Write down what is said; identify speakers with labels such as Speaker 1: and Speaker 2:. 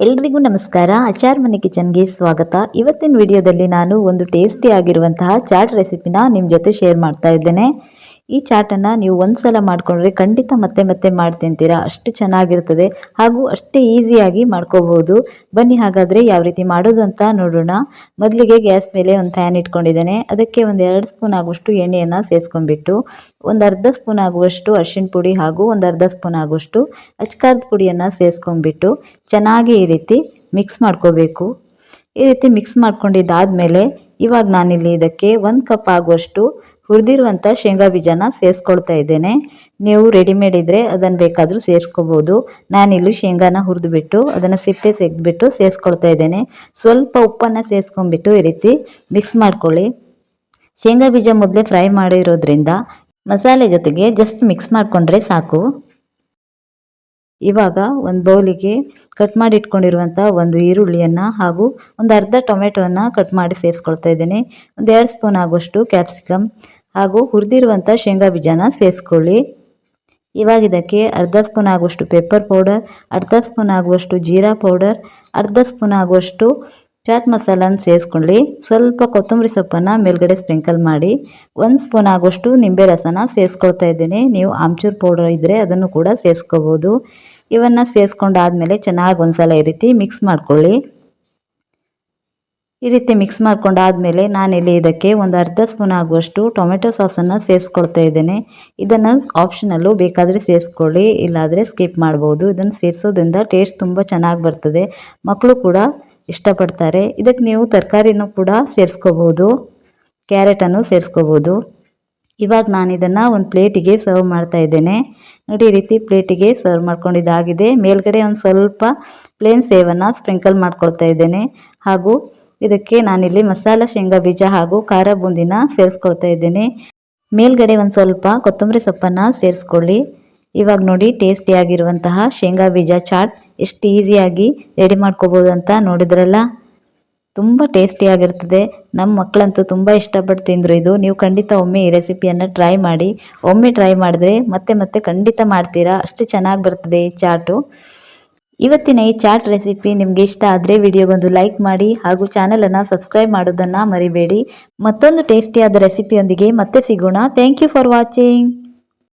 Speaker 1: ಎಲ್ರಿಗೂ ನಮಸ್ಕಾರ. ಅಚಾರ್ ಮನೆ ಕಿಚನ್ಗೆ ಸ್ವಾಗತ. ಇವತ್ತಿನ ವಿಡಿಯೋದಲ್ಲಿ ನಾನು ಒಂದು ಟೇಸ್ಟಿ ಆಗಿರುವಂತಹ ಚಾಟ್ ರೆಸಿಪಿನ ನಿಮ್ಮ ಜೊತೆ ಶೇರ್ ಮಾಡ್ತಾ ಇದ್ದೇನೆ. ಈ ಚಾಟನ್ನು ನೀವು ಒಂದ್ಸಲ ಮಾಡಿಕೊಂಡ್ರೆ ಖಂಡಿತ ಮತ್ತೆ ಮತ್ತೆ ಮಾಡಿ ತಿಂತೀರಾ ಅಷ್ಟು ಚೆನ್ನಾಗಿರ್ತದೆ. ಹಾಗೂ ಅಷ್ಟೇ ಈಸಿಯಾಗಿ ಮಾಡ್ಕೋಬಹುದು. ಬನ್ನಿ ಹಾಗಾದರೆ ಯಾವ ರೀತಿ ಮಾಡೋದು ಅಂತ ನೋಡೋಣ. ಮೊದಲಿಗೆ ಗ್ಯಾಸ್ ಮೇಲೆ ಒಂದು ಫ್ಯಾನ್ ಇಟ್ಕೊಂಡಿದ್ದೇನೆ. ಅದಕ್ಕೆ ಒಂದು ಎರಡು ಸ್ಪೂನ್ ಆಗುವಷ್ಟು ಎಣ್ಣೆಯನ್ನು ಸೇರಿಸ್ಕೊಂಡ್ಬಿಟ್ಟು ಒಂದು ಅರ್ಧ ಸ್ಪೂನ್ ಆಗುವಷ್ಟು ಅರಿಶಿಣ ಪುಡಿ ಹಾಗೂ ಒಂದು ಅರ್ಧ ಸ್ಪೂನ್ ಆಗುವಷ್ಟು ಅಚ್ಕಾರದ ಪುಡಿಯನ್ನು ಸೇರಿಸ್ಕೊಂಡ್ಬಿಟ್ಟು ಚೆನ್ನಾಗಿ ಈ ರೀತಿ ಮಿಕ್ಸ್ ಮಾಡ್ಕೋಬೇಕು. ಈ ರೀತಿ ಮಿಕ್ಸ್ ಮಾಡ್ಕೊಂಡಿದ್ದಾದಮೇಲೆ ಇವಾಗ ನಾನಿಲ್ಲಿ ಇದಕ್ಕೆ ಒಂದು ಕಪ್ ಆಗುವಷ್ಟು ಹುರಿದಿರುವಂಥ ಶೇಂಗಾ ಬೀಜನ ಸೇರಿಸ್ಕೊಳ್ತಾ ಇದ್ದೇನೆ. ನೀವು ರೆಡಿಮೇಡ್ ಇದ್ದರೆ ಅದನ್ನು ಬೇಕಾದರೂ ಸೇರಿಸ್ಕೋಬೋದು. ನಾನಿಲ್ಲಿ ಶೇಂಗಾನ ಹುರಿದುಬಿಟ್ಟು ಅದನ್ನು ಸಿಪ್ಪೆ ತೆಗೆದುಬಿಟ್ಟು ಸೇರಿಸ್ಕೊಳ್ತಾ ಇದ್ದೇನೆ. ಸ್ವಲ್ಪ ಉಪ್ಪನ್ನು ಸೇರಿಸ್ಕೊಂಡ್ಬಿಟ್ಟು ಈ ರೀತಿ ಮಿಕ್ಸ್ ಮಾಡ್ಕೊಳ್ಳಿ. ಶೇಂಗಾ ಬೀಜ ಮೊದಲೇ ಫ್ರೈ ಮಾಡಿರೋದ್ರಿಂದ ಮಸಾಲೆ ಜೊತೆಗೆ ಜಸ್ಟ್ ಮಿಕ್ಸ್ ಮಾಡಿಕೊಂಡ್ರೆ ಸಾಕು. ಇವಾಗ ಒಂದು ಬೌಲಿಗೆ ಕಟ್ ಮಾಡಿ ಇಟ್ಕೊಂಡಿರುವಂಥ ಒಂದು ಈರುಳ್ಳಿಯನ್ನು ಹಾಗೂ ಒಂದು ಅರ್ಧ ಟೊಮೆಟೊವನ್ನು ಕಟ್ ಮಾಡಿ ಸೇರಿಸ್ಕೊಳ್ತಾ ಇದ್ದೀನಿ. ಒಂದು ಎರಡು ಸ್ಪೂನ್ ಆಗುವಷ್ಟು ಕ್ಯಾಪ್ಸಿಕಮ್ ಹಾಗೂ ಹುರಿದಿರುವಂಥ ಶೇಂಗಾ ಬೀಜನ ಸೇರಿಸ್ಕೊಳ್ಳಿ. ಇವಾಗ ಇದಕ್ಕೆ ಅರ್ಧ ಸ್ಪೂನ್ ಆಗುವಷ್ಟು ಪೆಪ್ಪರ್ ಪೌಡರ್ ಅರ್ಧ ಸ್ಪೂನ್ ಆಗುವಷ್ಟು ಜೀರಾ ಪೌಡರ್ ಅರ್ಧ ಸ್ಪೂನ್ ಆಗುವಷ್ಟು ಚಾಟ್ ಮಸಾಲನ ಸೇರಿಸ್ಕೊಳ್ಳಿ. ಸ್ವಲ್ಪ ಕೊತ್ತಂಬರಿ ಸೊಪ್ಪನ್ನು ಮೇಲ್ಗಡೆ ಸ್ಪ್ರಿಂಕಲ್ ಮಾಡಿ. ಒಂದು ಸ್ಪೂನ್ ಆಗುವಷ್ಟು ನಿಂಬೆ ರಸನ ಸೇರಿಸ್ಕೊಳ್ತಾ ಇದ್ದೀನಿ. ನೀವು ಆಮ್ಚೂರ್ ಪೌಡರ್ ಇದ್ದರೆ ಅದನ್ನು ಕೂಡ ಸೇರಿಸ್ಕೋಬೋದು. ಇವನ್ನು ಸೇರಿಸ್ಕೊಂಡಾದಮೇಲೆ ಚೆನ್ನಾಗಿ ಒಂದ್ಸಲ ಈ ರೀತಿ ಮಿಕ್ಸ್ ಮಾಡ್ಕೊಳ್ಳಿ. ಈ ರೀತಿ ಮಿಕ್ಸ್ ಮಾಡ್ಕೊಂಡಾದಮೇಲೆ ನಾನಿಲ್ಲಿ ಇದಕ್ಕೆ ಒಂದು ಅರ್ಧ ಸ್ಪೂನ್ ಆಗುವಷ್ಟು ಟೊಮೆಟೊ ಸಾಸನ್ನು ಸೇರಿಸ್ಕೊಳ್ತಾ ಇದ್ದೇನೆ. ಇದನ್ನು ಆಪ್ಷನಲ್ಲು ಬೇಕಾದರೆ ಸೇರಿಸ್ಕೊಳ್ಳಿ, ಇಲ್ಲಾದರೆ ಸ್ಕಿಪ್ ಮಾಡ್ಬೋದು. ಇದನ್ನು ಸೇರಿಸೋದ್ರಿಂದ ಟೇಸ್ಟ್ ತುಂಬ ಚೆನ್ನಾಗಿ ಬರ್ತದೆ. ಮಕ್ಕಳು ಕೂಡ ಇಷ್ಟಪಡ್ತಾರೆ. ಇದಕ್ಕೆ ನೀವು ತರಕಾರಿನೂ ಕೂಡ ಸೇರಿಸ್ಕೋಬೋದು ಕ್ಯಾರೆಟನ್ನು ಸೇರಿಸ್ಕೋಬೋದು. ಇವಾಗ ನಾನು ಇದನ್ನು ಒಂದು ಪ್ಲೇಟಿಗೆ ಸರ್ವ್ ಮಾಡ್ತಾ ಇದ್ದೇನೆ. ನೋಡಿ, ಈ ರೀತಿ ಪ್ಲೇಟಿಗೆ ಸರ್ವ್ ಮಾಡ್ಕೊಂಡಿದ್ದಾಗಿದೆ. ಮೇಲ್ಗಡೆ ಒಂದು ಸ್ವಲ್ಪ ಪ್ಲೇನ್ ಸೇವನ್ನು ಸ್ಪ್ರಿಂಕಲ್ ಮಾಡ್ಕೊಳ್ತಾ ಇದ್ದೇನೆ. ಹಾಗೂ ಇದಕ್ಕೆ ನಾನಿಲ್ಲಿ ಮಸಾಲ, ಶೇಂಗಾ ಬೀಜ ಹಾಗೂ ಖಾರ ಬೂಂದಿನ ಸೇರಿಸ್ಕೊಳ್ತಾ ಇದ್ದೀನಿ. ಮೇಲ್ಗಡೆ ಒಂದು ಸ್ವಲ್ಪ ಕೊತ್ತಂಬರಿ ಸೊಪ್ಪನ್ನು ಸೇರಿಸ್ಕೊಳ್ಳಿ. ಇವಾಗ ನೋಡಿ ಟೇಸ್ಟಿಯಾಗಿರುವಂತಹ ಶೇಂಗಾ ಬೀಜ ಚಾಟ್ ಎಷ್ಟು ಈಸಿಯಾಗಿ ರೆಡಿ ಮಾಡ್ಕೋಬೋದು ಅಂತ ನೋಡಿದ್ರಲ್ಲ? ತುಂಬ ಟೇಸ್ಟಿಯಾಗಿರ್ತದೆ ನಮ್ಮ ಮಕ್ಕಳಂತೂ ತುಂಬ ಇಷ್ಟಪಟ್ಟು ತಿಂದರು ಇದು. ನೀವು ಖಂಡಿತ ಒಮ್ಮೆ ಈ ರೆಸಿಪಿಯನ್ನು ಟ್ರೈ ಮಾಡಿ. ಒಮ್ಮೆ ಟ್ರೈ ಮಾಡಿದ್ರೆ ಮತ್ತೆ ಮತ್ತೆ ಖಂಡಿತ ಮಾಡ್ತೀರಾ. ಅಷ್ಟು ಚೆನ್ನಾಗಿ ಬರ್ತದೆ ಈ ಚಾಟು. ಇವತ್ತಿನ ಈ ಚಾಟ್ ರೆಸಿಪಿ ನಿಮಗೆ ಇಷ್ಟ ಆದರೆ ವಿಡಿಯೋಗೊಂದು ಲೈಕ್ ಮಾಡಿ ಹಾಗೂ ಚಾನಲನ್ನು ಸಬ್ಸ್ಕ್ರೈಬ್ ಮಾಡೋದನ್ನು ಮರಿಬೇಡಿ. ಮತ್ತೊಂದು ಟೇಸ್ಟಿಯಾದ ರೆಸಿಪಿಯೊಂದಿಗೆ ಮತ್ತೆ ಸಿಗೋಣ. Thank you for watching